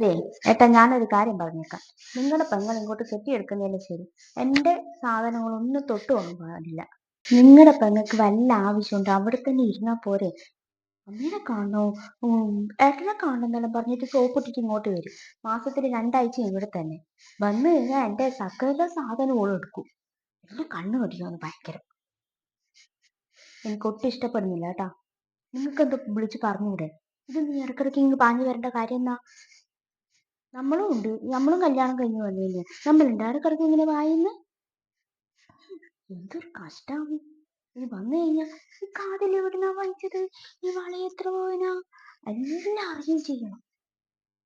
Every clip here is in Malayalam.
അതെ ഏട്ടാ ഞാനൊരു കാര്യം പറഞ്ഞേക്കാം. നിങ്ങളുടെ പെങ്ങൾ ഇങ്ങോട്ട് കെട്ടിയെടുക്കുന്നതല്ലേ ശരി? എന്റെ സാധനങ്ങളൊന്നും തൊട്ട് പോകാൻ പാടില്ല. നിങ്ങളുടെ പെങ്ങൾക്ക് വല്ല ആവശ്യമുണ്ടോ? അവിടെ തന്നെ ഇരുന്നാ പോരെ. അമ്മേനെ കാണണോ ഏട്ടനെ കാണണമെന്നെല്ലാം പറഞ്ഞിട്ട് സോപ്പിട്ടിട്ട് ഇങ്ങോട്ട് വരും. മാസത്തിൽ രണ്ടാഴ്ച ഇവിടെ തന്നെ. വന്നു കഴിഞ്ഞാൽ എന്റെ സകല സാധനങ്ങളും എടുക്കും. എന്റെ കണ്ണു കടിക്കുന്നു ഭയങ്കര. എനിക്ക് ഒട്ടും ഇഷ്ടപ്പെടുന്നില്ല കേട്ടാ. നിങ്ങൾക്ക് എന്തോ വിളിച്ച് പറഞ്ഞൂടെ? ഇത് നീ ഇടക്കിടയ്ക്ക് ഇങ്ങ് പാഞ്ഞു വരേണ്ട കാര്യം എന്നാ നമ്മളും ഉണ്ട്. നമ്മളും കല്യാണം കഴിഞ്ഞ് വന്നില്ലേ നമ്മൾ നമ്മളുണ്ട് കിടക്കും ഇങ്ങനെ വായിന്ന്? എന്തൊരു കഷ്ടാവും ഇത് വന്നു കഴിഞ്ഞാൽ ഈ കാതിൽ എവിടുന്നാ വായിച്ചത് ഈ വള എത്ര പോയനാ? എല്ലാം അറിയുകയും ചെയ്യണം.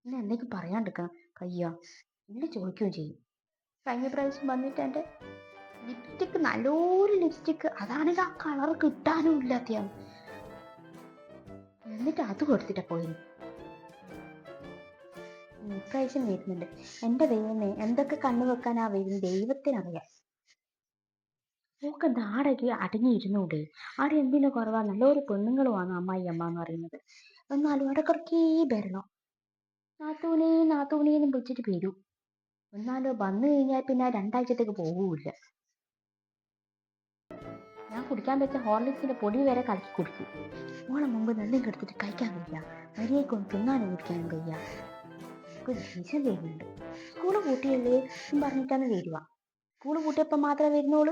പിന്നെ എന്തെങ്കിലും പറയാണ്ടിരിക്കണം. കയ്യ? എല്ലാം ചോദിക്കുകയും ചെയ്യും. കഴിഞ്ഞ പ്രാവശ്യം വന്നിട്ട് എന്റെ ലിപ്സ്റ്റിക്ക് നല്ലൊരു ലിപ്സ്റ്റിക്ക് അതാണെങ്കിൽ ആ കളർ കിട്ടാനും ഇല്ലാത്തയാണ് എന്നിട്ട് അത് കൊടുത്തിട്ടാ പോയിന് ഇപ്രാവശ്യം വരുന്നുണ്ട് എന്റെ ദൈവമേ എന്തൊക്കെ കണ്ണു വെക്കാനാ വരും ദൈവത്തിനറിയാം. ഓക്കെ നാടൊക്കെ അടങ്ങിയിരുന്നൂടെ. ആടെ എന്തിനു കുറവാ? നല്ലൊരു പെണ്ണുങ്ങളുമാണ് അമ്മായി അമ്മ എന്ന് പറയുന്നത്. എന്നാലും അവിടെ കുറക്കേ വരണം നാത്തൂനെ നാത്തൂനെന്നും വിളിച്ചിട്ട് വരൂ. എന്നാലും വന്നു കഴിഞ്ഞാൽ പിന്നെ രണ്ടാഴ്ചത്തേക്ക് പോകൂല ഞാൻ കുടിക്കാൻ വെച്ച ഹോർലിക്സിന്റെ പൊടി വരെ കലക്കി കുടിക്കും. മോളെ മുമ്പ് നെല്ലും കെടുത്തിട്ട് കഴിക്കാൻ കഴിയ കൊണ്ട് തിന്നാനും കുടിക്കാനും കഴിയ ഒരു ദേഷ്യം വരുന്നുണ്ട് സ്കൂൾ പൂട്ടിയല്ലേ എന്ന് പറഞ്ഞിട്ടാണ് വരുക. സ്കൂൾ പൂട്ടിയപ്പോൾ മാത്രമേ വരുന്നോൾ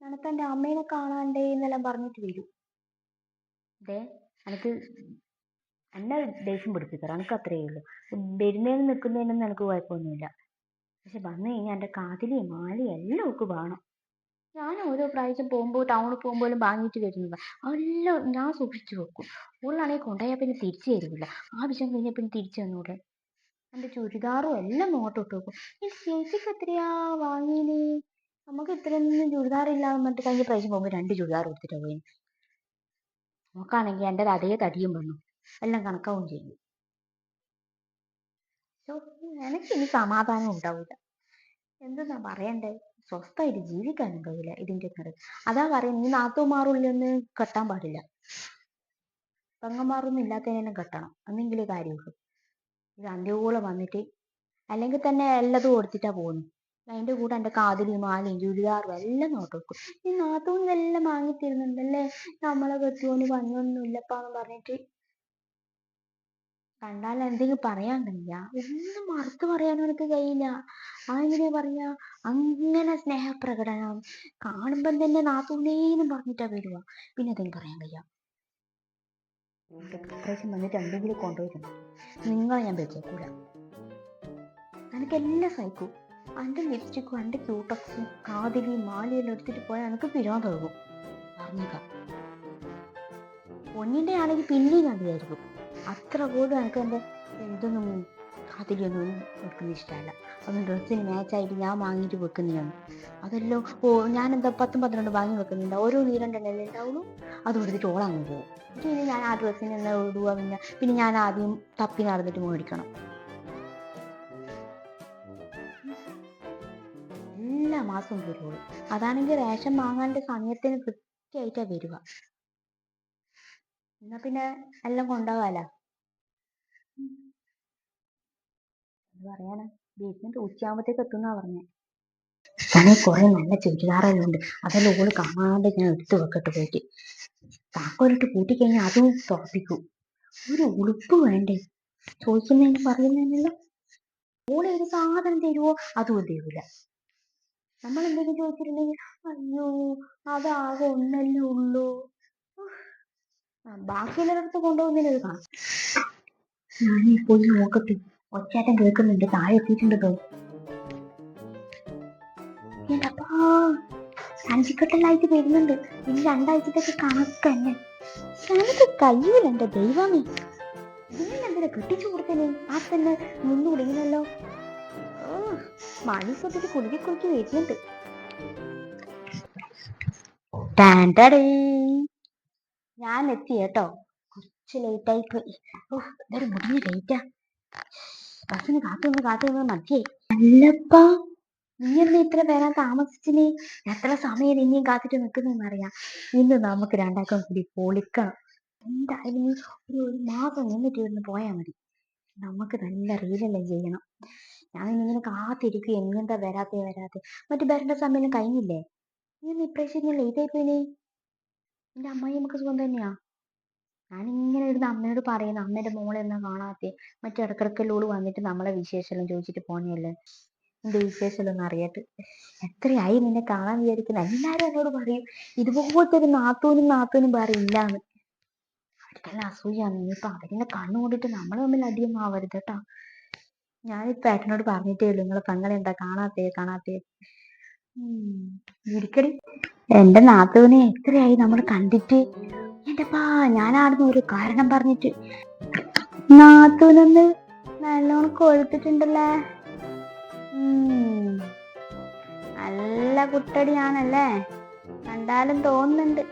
അനക്ക് എന്റെ അമ്മേനെ കാണാണ്ടേ എന്നെല്ലാം പറഞ്ഞിട്ട് വരും. അതെ എനിക്ക് എന്നെ ദേഷ്യം പിടിപ്പിക്കാറ് എനിക്ക് അത്രയേ ഉള്ളൂ. വരുന്നതിനും നിൽക്കുന്നതിനൊന്നും എനിക്ക് കുഴപ്പമൊന്നുമില്ല. പക്ഷെ വന്നു കഴിഞ്ഞാൽ എന്റെ കാതിലിയും മാലയും എല്ലാം ഒക്കെ വേണം. ഞാൻ ഓരോ പ്രാവശ്യം പോകുമ്പോൾ ടൗണിൽ പോകുമ്പോഴും വാങ്ങിയിട്ട് വരുന്നത്. എല്ലാം ഞാൻ സൂക്ഷിച്ചു വെക്കും. ഉള്ളാണെങ്കിൽ കൊണ്ടുപോയാൽ പിന്നെ തിരിച്ചു തരില്ല ആവശ്യം കഴിഞ്ഞാൽ പിന്നെ തിരിച്ചു തന്നൂടെ? എന്റെ ചുരിദാറും എല്ലാം നോട്ട് ഇട്ട് വെക്കും. ഈ ചേച്ചിക്ക് എത്രയാ വാങ്ങിയത്? നമുക്ക് ഇത്രയൊന്നും ചുരിദാർ ഇല്ലാന്ന് പറഞ്ഞിട്ട് കഴിഞ്ഞ പ്രാവശ്യം പോകുമ്പോൾ രണ്ട് ചുരിദാർ എടുത്തിട്ട് പോയി. നോക്കാണെങ്കിൽ എന്റെ അതേ തടിയും വന്നു. എല്ലാം കണക്കാവും ചെയ്യും. എനിക്ക് ഇനി സമാധാനം ഉണ്ടാവില്ല എന്തെന്നാ പറയണ്ടേ? സ്വസ്ഥമായിട്ട് ജീവിക്കാനും കഴിയില്ല ഇതിന്റെ ഒക്കെ അതാ പറയുന്നത് ഈ നാത്തുമാറുള്ളിന്ന് കെട്ടാൻ പാടില്ല. പെങ്ങന്മാരൊന്നും ഇല്ലാത്തതിനെ കെട്ടണം. എന്നെങ്കിലേ കാര്യമുള്ളൂ. ഇത് അന്ത്യകൂടെ വന്നിട്ട് അല്ലെങ്കിൽ തന്നെ എല്ലതും കൊടുത്തിട്ടാ പോകുന്നു അതിന്റെ കൂടെ എന്റെ കാതിലും മാലയും ചുരിദാറും എല്ലാം നോട്ട് വെക്കും. ഈ നാത്തൂന്ന് എല്ലാം വാങ്ങിത്തരുന്നുണ്ടല്ലേ? നമ്മളെ കെട്ടിയോന് പണിയൊന്നും ഇല്ലപ്പാന്ന് പറഞ്ഞിട്ട് കണ്ടാൽ എന്തെങ്കിലും പറയാൻ കഴിയ? ഒന്നും മറുത്തു പറയാനും എനിക്ക് കഴിയില്ല. അതെങ്ങനെയാ പറയാ അങ്ങനെ സ്നേഹപ്രകടനം കാണുമ്പം തന്നെ നാത്തൂന്നേന്നും പറഞ്ഞിട്ടാ വരുക പിന്നെ എന്തെങ്കിലും പറയാൻ കഴിയ. ഇപ്രാവശ്യം വന്നിട്ട് എന്തെങ്കിലും കൊണ്ടുപോയിട്ടുണ്ട്? നിങ്ങളെ ഞാൻ വെച്ചേക്കൂല എനിക്കെല്ലാം സഹിക്കും. എന്റെ ലിപ്സ്റ്റിക്കും എന്റെ ക്യൂട്ടക്സും കാതിലിയും മാലയെല്ലാം എടുത്തിട്ട് പോയാൽ എനിക്ക് പിരാതാകും പറഞ്ഞേക്കാം. പൊന്നിന്റെ ആണെങ്കിൽ പിന്നെയും മതിയായിരിക്കും അത്ര പോലും എനിക്ക് എന്റെ ഇതൊന്നും കാത്തിരിയൊന്നും വെക്കുന്ന ഇഷ്ടമല്ല. ഒന്നും ഡ്രസ്സിന് മാച്ചായിട്ട് ഞാൻ വാങ്ങിയിട്ട് വെക്കുന്നതാണ്. അതല്ലോ ഓ ഞാനെന്താ പത്തും പന്ത്രണ്ട് വാങ്ങി വെക്കുന്നുണ്ട്. ഓരോ നീരണ്ടെണ്ണല്ലേ ഉണ്ടാവുള്ളൂ അത് കൊടുത്തിട്ട് ഓളങ്ങ് പോകും. പിന്നെ ഞാൻ ആ ഡ്രസ്സിന് എന്നാ ഇടുക പിന്നെ പിന്നെ ഞാൻ ആദ്യം തപ്പി നടന്നിട്ട് മേടിക്കണം. എല്ലാ മാസവും വരുള്ളൂ അതാണെങ്കിൽ റേഷൻ വാങ്ങാന്റെ സമയത്തിന് കൃത്യമായിട്ടാണ് വരിക. എന്നാ പിന്നെ എല്ലാം കൊണ്ടുപോകാലോ? പറയാനാ. വീട്ടിൽ ഉച്ചയാകുമ്പോഴത്തേക്ക് എത്തുന്നാ പറഞ്ഞേ. ഞാനീ കുറെ നല്ല ചുരിദാറെല്ലാം ഉണ്ട് അതെല്ലാം ഓൾ കാണാണ്ട് ഞാൻ എടുത്തു വെക്കട്ടെ പോയിട്ട്. താക്കോലിട്ട് കൂട്ടിക്കഴിഞ്ഞാൽ അതും തുറപ്പിക്കും. ഒരു ഉളുപ്പ് വേണ്ടേ? ചോദിക്കുന്നതിന് പറയുന്നതിനല്ലോ. ഓൾ ഒരു സാധനം തരുവോ? അതും തരൂല. നമ്മൾ എന്തെങ്കിലും ചോദിച്ചിട്ടുണ്ടെങ്കിൽ അയ്യോ അതാകെ ഒന്നല്ലേ ഉള്ളൂ. ബാക്കിയുള്ളവരടുത്ത് കൊണ്ടുപോകുന്നതിന് ഒരു കാണും ഞാനീ പോയി നോക്കട്ടെ. ഒച്ചയാട്ടം കേൾക്കുന്നുണ്ട്. താഴെ എത്തിയിട്ടുണ്ട് അഞ്ചിക്കെട്ടെല്ലായിട്ട് വരുന്നുണ്ട്. ഇനി രണ്ടാഴ്ചത്തേക്ക് കണക്ക് തന്നെ. എനിക്ക് കഴിയൂല എന്റെ ദൈവമേ? ഇതിനെന്തിനാ കെട്ടിച്ചു കൊടുത്തനെ ആ തന്നെ നിന്ന് കുടിക്കണല്ലോ മണി കൊണ്ടിട്ട് കുടുങ്ങി വരുന്നുണ്ട്. ടാൻ ടടേ. ഞാൻ എത്തി കേട്ടോ കുറച്ച് ആയി പോയി. ഓ ഇതൊരു മുടിഞ്ഞ ലേറ്റാ ബസ്സിന് കാത്തു നിന്ന് കാത്തു മതിയായി അല്ലപ്പാ നീ എന്ന് ഇത്ര വരാൻ താമസിച്ചിനി? എത്ര സമയം ഇനിയും കാത്തിട്ട് നിൽക്കുന്നെന്ന് അറിയാം. ഇന്ന് നമുക്ക് രണ്ടാൾക്കും കൂടി പൊളിക്കണം. എന്തായാലും ഒരു ഒരു മാസം നിന്നിട്ട് ഇവിടുന്ന് പോയാൽ മതി. നമുക്ക് നല്ല റീലെല്ലാം ചെയ്യണം. ഞാൻ ഇങ്ങനെ കാത്തിരിക്കും എങ്ങനത്തെ വരാത്തെ? വരാതെ മറ്റു വരേണ്ട സമയം കഴിഞ്ഞില്ലേ? നീ ഇപ്രാവശ്യം ഞാൻ ലേറ്റ് ആയിപ്പോയിനെ എന്റെ അമ്മായി നമുക്ക് സുഖം തന്നെയാ. ഞാനിങ്ങനെ ഇരുന്ന് അമ്മയോട് പറയുന്നു അമ്മേന്റെ മോളെ എന്നാ കാണാത്തെ? മറ്റേ ഇടക്കിടക്ക് ഓൾ വന്നിട്ട് നമ്മളെ വിശേഷമെല്ലാം ചോദിച്ചിട്ട് പോന്നെയല്ലേ എന്റെ വിശേഷമെല്ലാം ഒന്ന് അറിയട്ട് എത്രയായി നിന്നെ കാണാൻ വിചാരിക്കുന്ന? എല്ലാരും എന്നോട് പറയും ഇതുപോലത്തെ ഒരു നാത്തൂനും നാത്തൂനും വേറെ ഇല്ലാന്ന്. അവർക്കെല്ലാം അസൂയാണ് ഇനിയിപ്പൊ അവരെന്നെ കണ്ണു കൊണ്ടിട്ട് നമ്മൾ തമ്മിൽ അധികം ആവരുത് കേട്ടാ. ഞാനിപ്പോ ഏട്ടനോട് പറഞ്ഞിട്ടേ ഉള്ളൂ നിങ്ങളെ പെങ്ങളെ എന്താ കാണാത്തേ കാണാത്തേ? എന്റെ നാത്തൂനെ എത്രയായി നമ്മൾ കണ്ടിട്ട്. എന്റെപ്പാ ഞാൻ ആടുന്ന് ഒരു കാരണം പറഞ്ഞിട്ട്. നാത്തൂനൊന്ന് നല്ലോണം കൊഴുത്തിട്ടുണ്ടല്ലേ. നല്ല കുട്ടടിയാണല്ലേ? കണ്ടാലും തോന്നുന്നുണ്ട്.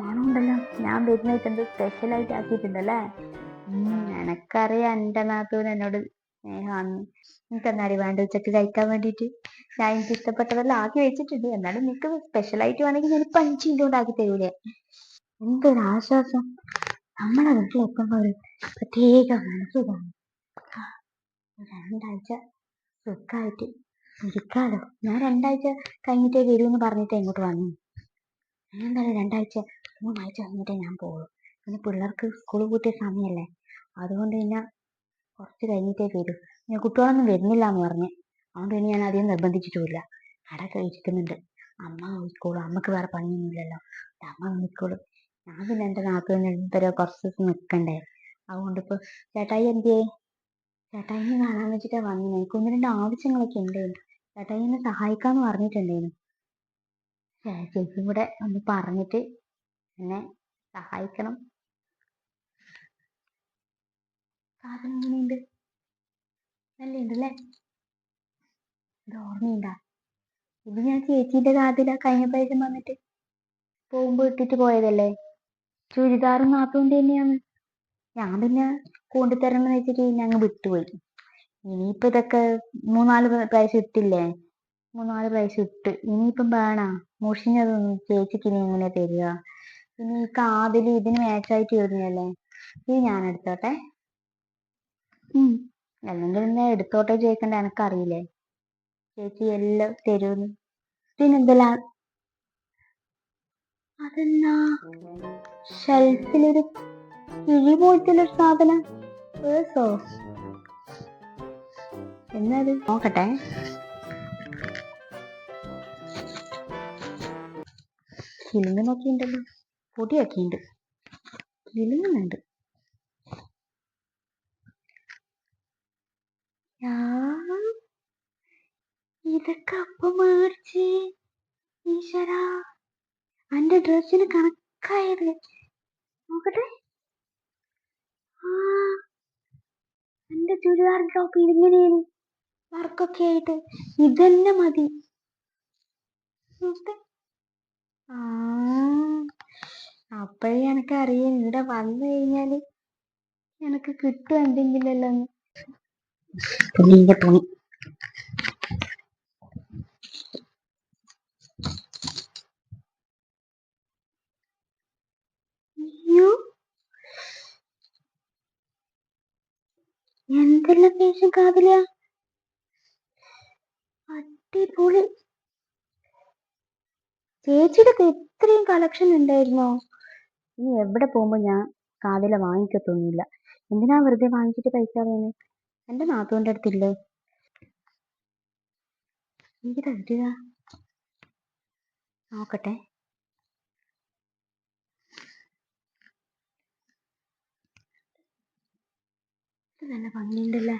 മണമുണ്ടല്ലോ? ഞാൻ വരുന്നതായിട്ട് എന്ത് സ്പെഷ്യൽ ആയിട്ട് ആക്കിയിട്ടുണ്ടല്ലേ? എനക്കറിയാം എന്റെ നാത്തൂൻ എന്നോട് സ്നേഹമാണെന്ന് നിനക്ക് എന്നാടി വേണ്ട ഉച്ചയ്ക്ക് കഴിക്കാൻ വേണ്ടിയിട്ട് ഞാൻ എനിക്ക് ഇഷ്ടപ്പെട്ടതെല്ലാം ആക്കി വെച്ചിട്ടുണ്ട്. എന്നാലും നിനക്ക് സ്പെഷ്യൽ ആയിട്ട് വേണമെങ്കിൽ ഞാൻ ഇപ്പൊ അഞ്ച് മിനിറ്റ് കൊണ്ട് ആക്കി തരൂലേ? എന്തൊരു ആശ്വാസം. നമ്മളെ വീട്ടിൽ എത്തുമ്പോ ഒരു പ്രത്യേക മനസ്സിലാണ് രണ്ടാഴ്ച സുഖമായിട്ട് ഇരിക്കാലോ. ഞാൻ രണ്ടാഴ്ച കഴിഞ്ഞിട്ടേ വരൂ എന്ന് പറഞ്ഞിട്ട് ഇങ്ങോട്ട് വന്നു. ഞാൻ എന്തായാലും രണ്ടാഴ്ച മൂന്നാഴ്ച കഴിഞ്ഞിട്ടേ ഞാൻ പോകുള്ളൂ പിന്നെ പിള്ളേർക്ക് സ്കൂൾ പൂട്ടിയ സമയമല്ലേ അതുകൊണ്ട് പിന്നെ കുറച്ച് കഴിഞ്ഞിട്ടേ വരൂ ഞാൻ കുട്ടികളൊന്നും വരുന്നില്ല എന്ന് പറഞ്ഞ്. അതുകൊണ്ട് ഇനി ഞാൻ അധികം നിർബന്ധിച്ചിട്ടുമില്ല. അട കഴിച്ചിരിക്കുന്നുണ്ട് അമ്മ നോക്കിക്കോളും അമ്മയ്ക്ക് വേറെ പണിയൊന്നുമില്ലല്ലോ. അമ്മ നോക്കിക്കോളും ഞാൻ പിന്നെ എന്റെ നാത്തൂന് വരെ കുറച്ച് ദിവസം നിൽക്കണ്ടേ? അതുകൊണ്ട് ഇപ്പൊ ചേട്ടായി എന്തേ ചേട്ടായിനെ കാണാൻ വെച്ചിട്ടാ വന്നത് എനിക്ക് ഒന്ന് രണ്ട് ആവശ്യങ്ങളൊക്കെ ഉണ്ടായിരുന്നു ചേട്ടായി എന്നെ സഹായിക്കാന്ന് പറഞ്ഞിട്ടുണ്ടായിരുന്നു. ചേച്ചി കൂടെ ഒന്ന് പറഞ്ഞിട്ട് എന്നെ സഹായിക്കണം. സാധനം എങ്ങനെയുണ്ട് നല്ലുണ്ടല്ലേ ഇത് ഓർമ്മയുണ്ടാ? ഇത് ഞാൻ ചേച്ചീന്റെ കാതിലാ കഴിഞ്ഞ പ്രാവശ്യം വന്നിട്ട് പോകുമ്പോ ഇട്ടിട്ട് പോയതല്ലേ? ചുരിദാറും നാത്തൂന്റെ തന്നെയാണ്. ഞാൻ പിന്നെ കൊണ്ടുതരണം എന്ന് വെച്ചിട്ട് അങ്ങ് വിട്ടുപോയി. ഇനിയിപ്പോ ഇതൊക്കെ മൂന്നാൽ പ്ര- പ്രാവശ്യം ഇട്ടില്ലേ? മൂന്നാൽ പ്രാവശ്യം ഇട്ട്. ഇനിയിപ്പം വേണ? മുഷിഞ്ഞതൊന്നും ചേച്ചിക്ക് ഇനി എങ്ങനെയാ തരിക. ഇനി ഈ കാതിൽ ഇതിന് മാച്ചായിട്ട് വരുന്നതല്ലേ? ഇത് ഞാൻ എടുത്തോട്ടെ. ഉം. അല്ലെങ്കിൽ പിന്നെ എടുത്തോട്ടെ ചോദിക്കണ്ട എനക്കറിയില്ലേ? ചേച്ചി എല്ലാം തരൂന്ന്. പിന്നെന്തെല്ലാം അതെന്നാ? ഷെൽഫിലൊരു കിഴി പോലത്തുള്ളൊരു സാധനം. പേഴ്സോ എന്നത്? നോക്കട്ടെ. കിലുങ്ങനൊക്കെ ഉണ്ടല്ലോ പൊടിയൊക്കെ ഉണ്ട്. കിലുങ്ങുന്നുണ്ട് ഇതൊക്കെ അപ്പം മേടിച്ച്. ഈശ്വരാ. അന്റെ ഡ്രസ്സിന് കണക്കായത് നോക്കട്ടെ. ആ എന്റെ ചുരിദാർ ടോപ്പ് ഇതിങ്ങനെയാണ് വർക്കൊക്കെ ആയിട്ട്. ഇതന്നെ മതി. ആ അപ്പഴേ എനക്ക് അറിയാം ഇവിടെ വന്നു കഴിഞ്ഞാൽ എനക്ക് കിട്ടും എന്തെങ്കിലും അല്ലെന്ന് തുണി അയ്യോ എന്തെല്ലാം വേഷം കാതില? അടിപൊളി. ചേച്ചിയുടെ ഇത്രയും കളക്ഷൻ ഉണ്ടായിരുന്നോ? ഇനി എവിടെ പോകുമ്പോ ഞാൻ കാതില വാങ്ങിക്കത്തൊന്നുമില്ല. എന്തിനാ വെറുതെ വാങ്ങിച്ചിട്ട് പൈസ കളയുന്നത് എന്റെ നാത്തുവിന്റെ അടുത്തില്ലേ? എനിക്ക് തരിക നോക്കട്ടെ. നല്ല ഭംഗിയുണ്ടല്ലേ?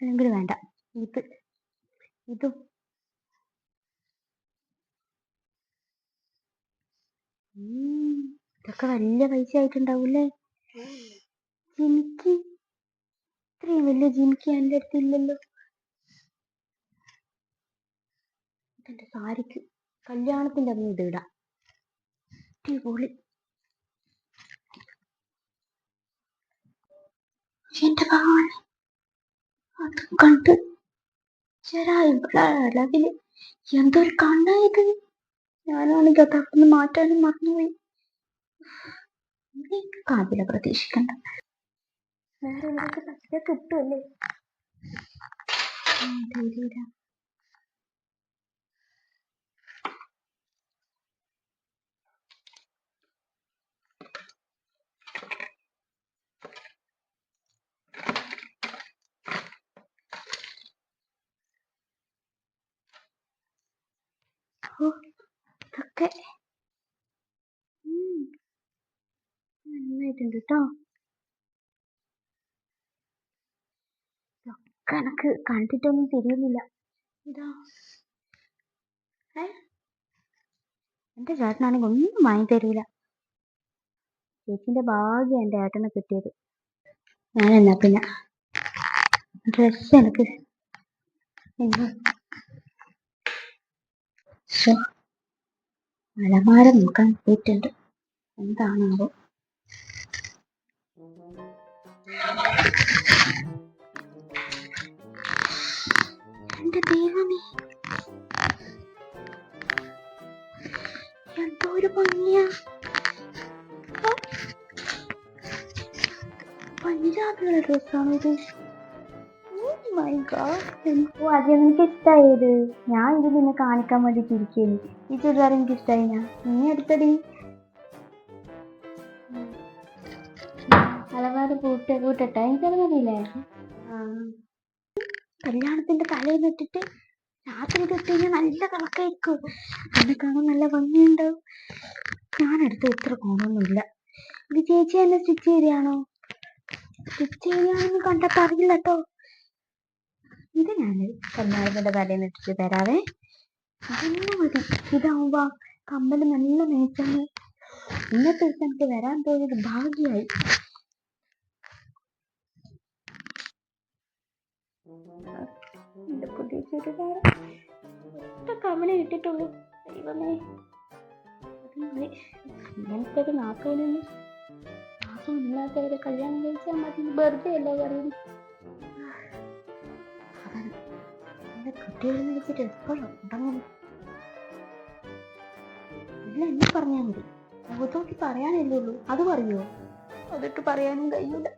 അല്ലെങ്കിൽ വേണ്ട. ഇത് ഇതും. ഇതൊക്കെ വലിയ പൈസ ആയിട്ടുണ്ടാവൂലേ ജിമിക്ക്. ഇത്രയും വലിയ ജിമിക്ക് എന്റെ അടുത്ത് ഇല്ലല്ലോ. എന്റെ സാരിക്ക്. കല്യാണത്തിന്റെ അന്ന് ഇത് ഇടാം. അടിപൊളി. എന്റെ ഭഗവാനെ അത് കണ്ട് ഇവിടെ അളവിൽ എന്തൊരു കണ്ണാ ഞാനാണെങ്കിൽ അത് അപ്പം മാറ്റാനും മറന്നുപോയി. കാതില പ്രതീക്ഷിക്കണ്ട. വേറെ കിട്ടുമല്ലേ ഇതൊക്കെ നന്നായിട്ടുണ്ട് കേട്ടോ ഇതൊക്കെ എനക്ക് കണ്ടിട്ടൊന്നും തിരിയുന്നില്ല ഇതാ. ഏ? എന്റെ ചേട്ടനാണെങ്കിൽ ഒന്നും വാങ്ങി തരൂല. ചേച്ചിന്റെ ഭാഗ്യം എന്റെ ഏട്ടനെ കിട്ടിയത്. ഞാൻ എന്നാ പിന്നെ. ഡ്രസ് എനിക്ക്. ശ്ശോ, അലമാര നോക്കാൻ പോയിട്ടുണ്ട്. എന്താണാവോ? എന്റെ ദൈവമേ. എന്തോ ഒരു ഭംഗിയാ. പഞ്ചാബികളുടെ ഡ്രസ്സാണോ ഇത് ഓ അത് എനിക്ക് ഇഷ്ടായത്. ഞാൻ ഇത് നിന്നെ കാണിക്കാൻ വേണ്ടി ചിരിക്കുന്നു ഈ ചുരിദാർ എനിക്ക് ഇഷ്ടായി ഞാൻ നീ എടുത്തടി. പൂട്ട് പൂട്ട കൂട്ടട്ടെ എനിക്കത് മതിയില്ലേ കല്യാണത്തിന്റെ തലേന്ന് ഇട്ടിട്ട് രാത്രി ഇട്ട് കഴിഞ്ഞാൽ നല്ല കണക്കായിരിക്കും എന്നെ കാണാൻ നല്ല ഭംഗിയുണ്ടാവും. ഞാൻ എടുത്ത് ഇത്ര കോണൊന്നുമില്ല ഇത് ചേച്ചി എന്നെ സ്റ്റിച്ച് ചെയ്യാണോ സ്റ്റിച്ച് ചെയ്യാണെന്ന് കണ്ടപ്പോ അറിയില്ല കേട്ടോ ഇത് ഞാൻ കല്യാണത്തിന്റെ തലേന്ന് ഇട്ടിട്ട് തരാവേ. അതന്നെ മതി ഇതാവുമ്പോ കമ്മൽ നല്ല മേച്ചാണ്. ഇന്നത്തെ ദിവസം എനിക്ക് വരാൻ പോയത് ഭാഗ്യമായി എന്റെ പുതിയ ചുരിദാർ ഒറ്റ കമ്മലേ ഇട്ടിട്ടുള്ളൂ ദൈവമേ. ഇങ്ങനത്തെ ഒരു നാത്തോനൊന്നും നാത്തോനില്ലാത്തവരെ കല്യാണം കഴിച്ചാൽ മതി. വെറുതെ അല്ല പറയുന്നത്? എന്റെ കുട്ടികളെ വെച്ചിട്ട് എപ്പോഴും ഉടങ്ങുന്നു ഇല്ല എന്നെ പറഞ്ഞാൽ മതി മുഖത്തോക്കി പറയാനല്ലേ ഉള്ളൂ അത് പറയുമോ അതൊക്കെ പറയാനും കഴിയൂല